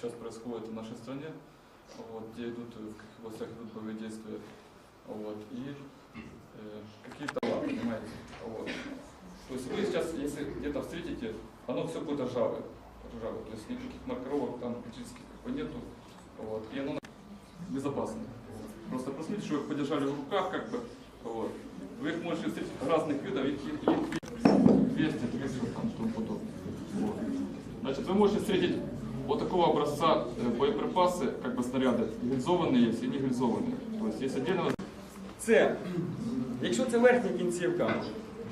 сейчас происходит в нашей стране, вот, где идут, э, в каких областях идут боевые действия, вот, и э, какие-то, понимаете, вот. То есть вы сейчас, если где-то встретите, оно все будет ржавое, ржавое, то есть никаких маркировок там критических как бы нету, вот, и оно безопасное. Вот. Просто посмотрите, что вы их подержали в руках, как бы, вот. Вы их можете встретить разных видов, их, их, их 200, 300, там, тому подобное. Вот. Значит, вы можете встретить вот такого образца э, боеприпасы, как бы снаряды, гильзованные есть и не гильзованные. То есть есть отдельно Це, якщо це верхня кінцівка,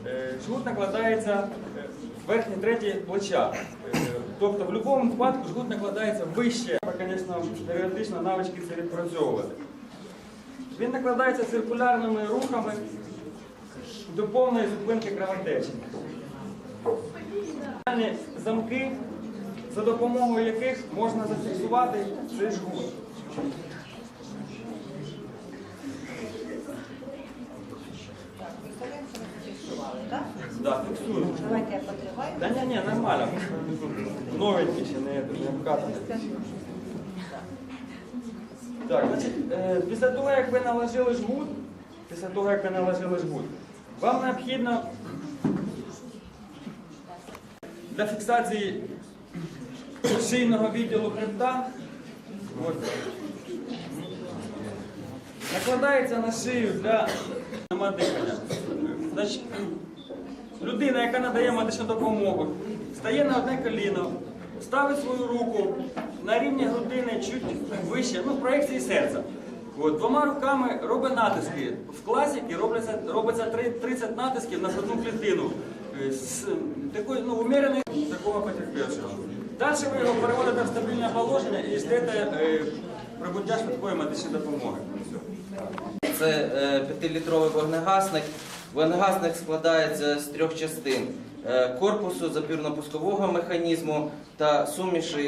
е, жгут накладається е, в верхній треті плеча. Е, Тобто в будь-якому випадку жгут накладається вище. Треба, Звісно, теоретично навички це відпрацьовувати. Він накладається циркулярними рухами до повної зупинки кровотечі. Спеціальні Замки, за допомогою яких можна зафіксувати цей жгут. Да, фіксуємо. Давайте я потриваю. Да ні, ні, нормально. Новенький ще не, не обкатаний. Так, значить, е, після того, як ви наложили жгут, після того, як ви наложили жгут, вам необхідно для фіксації шийного відділу хребта накладається на шию для нема дихання. Значить, людина, яка надає медичну допомогу, стає на одне коліно, ставить свою руку на рівні грудини чуть вище, ну, в проекції серця. От, двома руками робить натиски. В класіки робиться, робиться 30 натисків на одну клітину. Е, З такої, ну, уміреної такого потерпевшого. Далі ви його переводите в стабільне положення і ждете е, прибуття швидкої медичної допомоги. Це е, п'ятилітровий вогнегасник. Вогнегасник складається з трьох частин: Е, корпусу запірно-пускового механізму та суміші,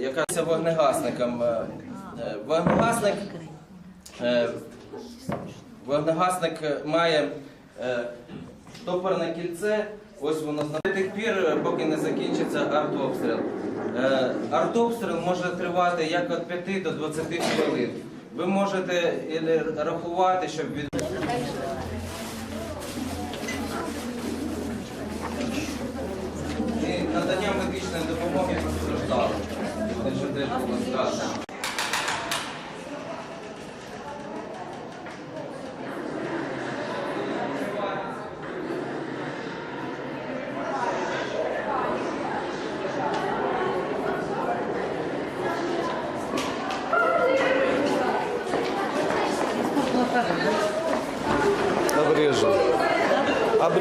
яка є вогнегасником. Вогнегасник, вогнегасник має штопорне кільце. Ось воно з тих пір, е, поки не закінчиться артобстріл. Е, Артобстріл може тривати як від 5 до 20 хвилин. Ви можете рахувати, щоб від і надання медичної допомоги постраждалим. Що теж було сказано.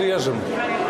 Обрежем.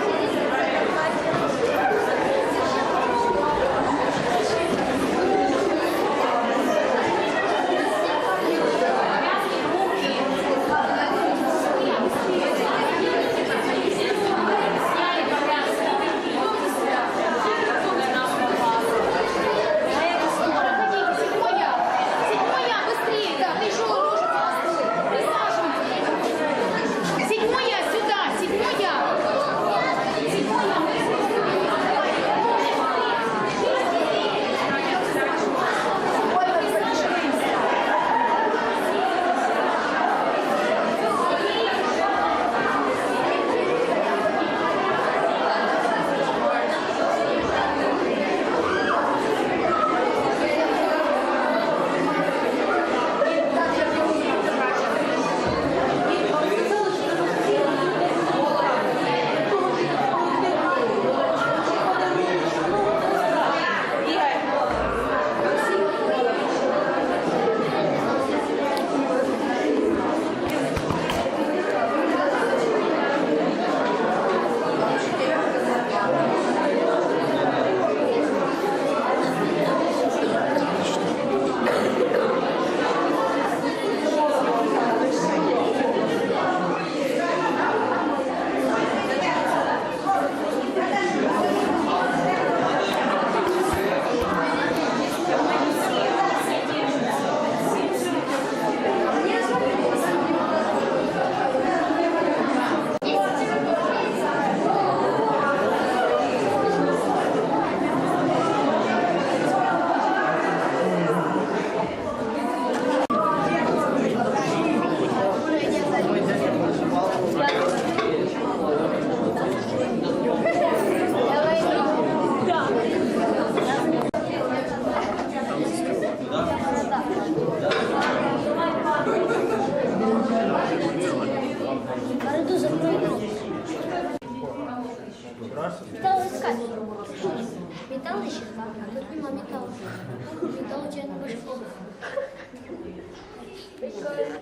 Металл искать. Металл ищет, а тут нема металла. Металл у тебя на башку. Прикольно.